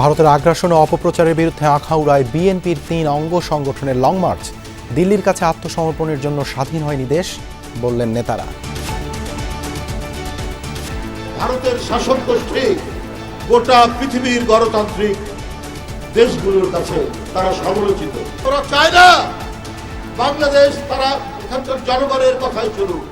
ভারতের আগ্রাসন ও অপপ্রচারের বিরুদ্ধে আখাউড়ায় বিএনপির তিন অঙ্গ সংগঠনের লং মার্চ। দিল্লির কাছে আত্মসমর্পণের জন্য স্বাধীন হয়নি দেশ, বললেন নেতারা। ভারতের শাসক গোষ্ঠী গোটা পৃথিবীর গণতান্ত্রিক দেশগুলোর কাছে তারা সমালোচিত। ওরা চায় না বাংলাদেশ তারা এখানকার জনগণের কথাই চলুক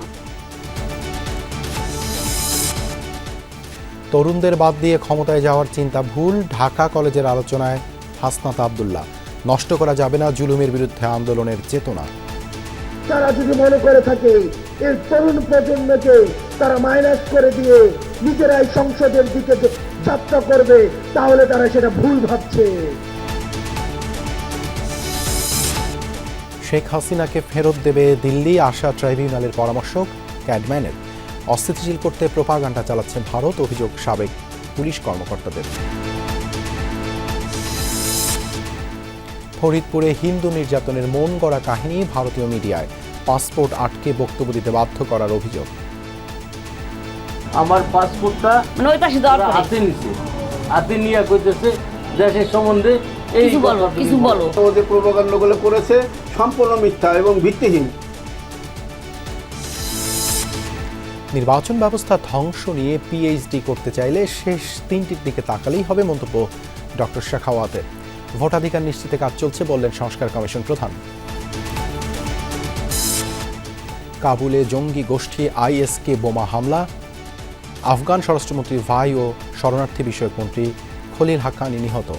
তরুণদের বাদ দিয়ে ক্ষমতায় যাওয়ার চিন্তা ভুল ঢাকা কলেজের আলোচনায় হাসনাত আবদুল্লাহ। নষ্ট করা যাবে না জুলুমের বিরুদ্ধে আন্দোলনের চেতনা। তারা যদি মনে করে থাকে এই তরুণ প্রজন্মকে তারা মাইনাস করে দিয়ে নিজেরাই সংসদের দিকে যাত্রা করবে তাহলে তারা সেটা ভুল ভাবছে। শেখ হাসিনাকে ফেরত দেবে দিল্লি আশা ট্রাইব্যুনালের পরামর্শক ক্যাডম্যানের। অস্থিতিশীল করতে প্রোপাগান্ডা চালাচ্ছেন ভারত অভিযোগ সাবেক পুলিশ কর্মকর্তাদের। ফরিদপুরে হিন্দু নির্যাতনের মন গড়া কাহিনী ভারতীয় মিডিয়ায়। পাসপোর্ট আটকে বক্তব্য দিতে বাধ্য করার অভিযোগ। আমার পাসপোর্টটা মানে ওই পাশে দেওয়ার হাতে নিছে হাতে নিয়ে কইতেছে দেশের সম্বন্ধে কিছু বলো কিছু বলো। ওদের প্রোপাগান্ডগুলো করেছে সম্পূর্ণ মিথ্যা এবং ভিত্তিহীন। নির্বাচন ব্যবস্থা ধ্বংস নিয়ে পিএইচডি করতে চাইলে শেষ তিনটির দিকে তাকালেই হবে মন্তব্য ডক্টর শেখাওয়াতের। ভোটাধিকার নিশ্চিতে কাজ চলছে বললেন সংস্কার কমিশন প্রধান। কাবুলে জঙ্গি গোষ্ঠী আইএসকে বোমা হামলা। আফগান স্বরাষ্ট্রমন্ত্রী ভাই ও শরণার্থী বিষয়ক মন্ত্রী খলিল হাক্কানি নিহত।